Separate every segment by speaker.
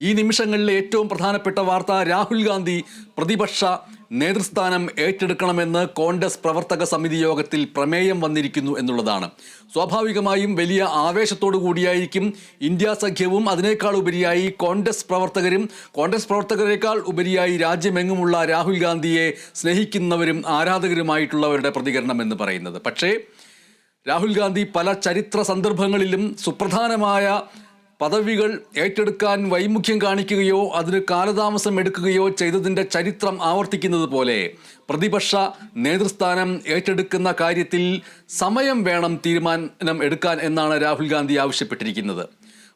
Speaker 1: ഈ നിമിഷങ്ങളിലെ ഏറ്റവും പ്രധാനപ്പെട്ട വാർത്ത രാഹുൽ ഗാന്ധി പ്രതിപക്ഷ നേതൃസ്ഥാനം ഏറ്റെടുക്കണമെന്ന് കോൺഗ്രസ് പ്രവർത്തക സമിതി യോഗത്തിൽ പ്രമേയം വന്നിരിക്കുന്നു എന്നുള്ളതാണ്. സ്വാഭാവികമായും വലിയ ആവേശത്തോടു കൂടിയായിരിക്കും ഇന്ത്യ സഖ്യവും അതിനേക്കാൾ ഉപരിയായി കോൺഗ്രസ് പ്രവർത്തകരും കോൺഗ്രസ് പ്രവർത്തകരെക്കാൾ ഉപരിയായി രാജ്യമെങ്ങുമുള്ള രാഹുൽ ഗാന്ധിയെ സ്നേഹിക്കുന്നവരും ആരാധകരുമായിട്ടുള്ളവരുടെ പ്രതികരണം എന്ന് പറയുന്നത്. പക്ഷേ രാഹുൽ ഗാന്ധി പല ചരിത്ര സന്ദർഭങ്ങളിലും സുപ്രധാനമായ പദവികൾ ഏറ്റെടുക്കാൻ വൈമുഖ്യം കാണിക്കുകയോ അതിന് കാലതാമസം എടുക്കുകയോ ചെയ്തതിന്റെ ചരിത്രം ആവർത്തിക്കുന്നത് പോലെ പ്രതിപക്ഷ നേതൃസ്ഥാനം ഏറ്റെടുക്കുന്ന കാര്യത്തിൽ സമയം വേണം തീരുമാനം എടുക്കാൻ എന്നാണ് രാഹുൽ ഗാന്ധി ആവശ്യപ്പെട്ടിരിക്കുന്നത്.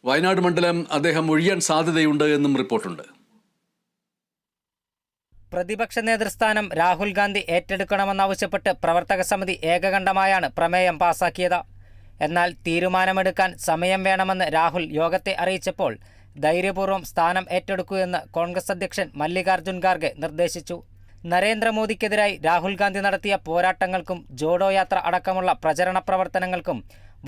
Speaker 1: വയനാട് മണ്ഡലം അദ്ദേഹം ഒഴിയാൻ സാധ്യതയുണ്ട് എന്നും റിപ്പോർട്ടുണ്ട്.
Speaker 2: പ്രതിപക്ഷ നേതൃസ്ഥാനം രാഹുൽ ഗാന്ധി ഏറ്റെടുക്കണമെന്നാവശ്യപ്പെട്ട് പ്രവർത്തക സമിതി ഏകകണ്ഠമായാണ് പ്രമേയം പാസാക്കിയത്. എന്നാൽ തീരുമാനമെടുക്കാൻ സമയം വേണമെന്ന് രാഹുൽ യോഗത്തെ അറിയിച്ചപ്പോൾ ധൈര്യപൂർവം സ്ഥാനം ഏറ്റെടുക്കൂ എന്ന് കോൺഗ്രസ് അധ്യക്ഷൻ മല്ലികാർജുൻ ഖാർഗെ നിർദ്ദേശിച്ചു. നരേന്ദ്രമോദിക്കെതിരായി രാഹുൽ ഗാന്ധി നടത്തിയ പോരാട്ടങ്ങൾക്കും ജോഡോ യാത്ര അടക്കമുള്ള പ്രചരണ പ്രവർത്തനങ്ങൾക്കും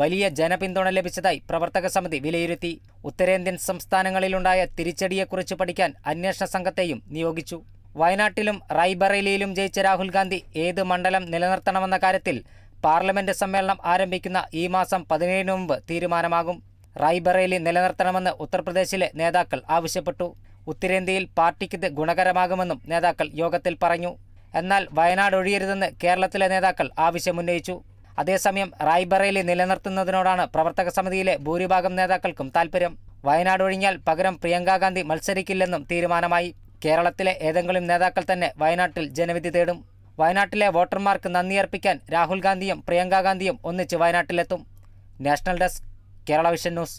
Speaker 2: വലിയ ജനപിന്തുണ ലഭിച്ചതായി പ്രവർത്തക സമിതി വിലയിരുത്തി. ഉത്തരേന്ത്യൻ സംസ്ഥാനങ്ങളിലുണ്ടായ തിരിച്ചടിയെക്കുറിച്ച് പഠിക്കാൻ അന്വേഷണ സംഘത്തെയും നിയോഗിച്ചു. വയനാട്ടിലും റായ്ബറേലിയിലും ജയിച്ച രാഹുൽ ഗാന്ധി ഏത് മണ്ഡലം നിലനിർത്തണമെന്ന കാര്യത്തിൽ പാർലമെന്റ് സമ്മേളനം ആരംഭിക്കുന്ന ഈ മാസം പതിനേഴിന് മുമ്പ് തീരുമാനമാകും. റായ്ബറേലി നിലനിർത്തണമെന്ന് ഉത്തർപ്രദേശിലെ നേതാക്കൾ ആവശ്യപ്പെട്ടു. ഉത്തരേന്ത്യയിൽ പാർട്ടിക്കിത് ഗുണകരമാകുമെന്നും നേതാക്കൾ യോഗത്തിൽ പറഞ്ഞു. എന്നാൽ വയനാട് ഒഴിയരുതെന്ന് കേരളത്തിലെ നേതാക്കൾ ആവശ്യമുന്നയിച്ചു. അതേസമയം റായ്ബറേലി നിലനിർത്തുന്നതിനോടാണ് പ്രവർത്തക സമിതിയിലെ ഭൂരിഭാഗം നേതാക്കൾക്കും താൽപ്പര്യം വയനാട് ഒഴിഞ്ഞാൽ പകരം പ്രിയങ്കാഗാന്ധി മത്സരിക്കില്ലെന്നും തീരുമാനമായി. കേരളത്തിലെ ഏതെങ്കിലും നേതാക്കൾ തന്നെ വയനാട്ടിൽ ജനവിധി തേടും. വയനാട്ടിലെ വോട്ടർമാർക്ക് നന്ദിയർപ്പിക്കാൻ രാഹുൽ ഗാന്ധിയും പ്രിയങ്കാ ഗാന്ധിയും ഒന്നിച്ച് വയനാട്ടിലെത്തും. National desk Kerala vision news.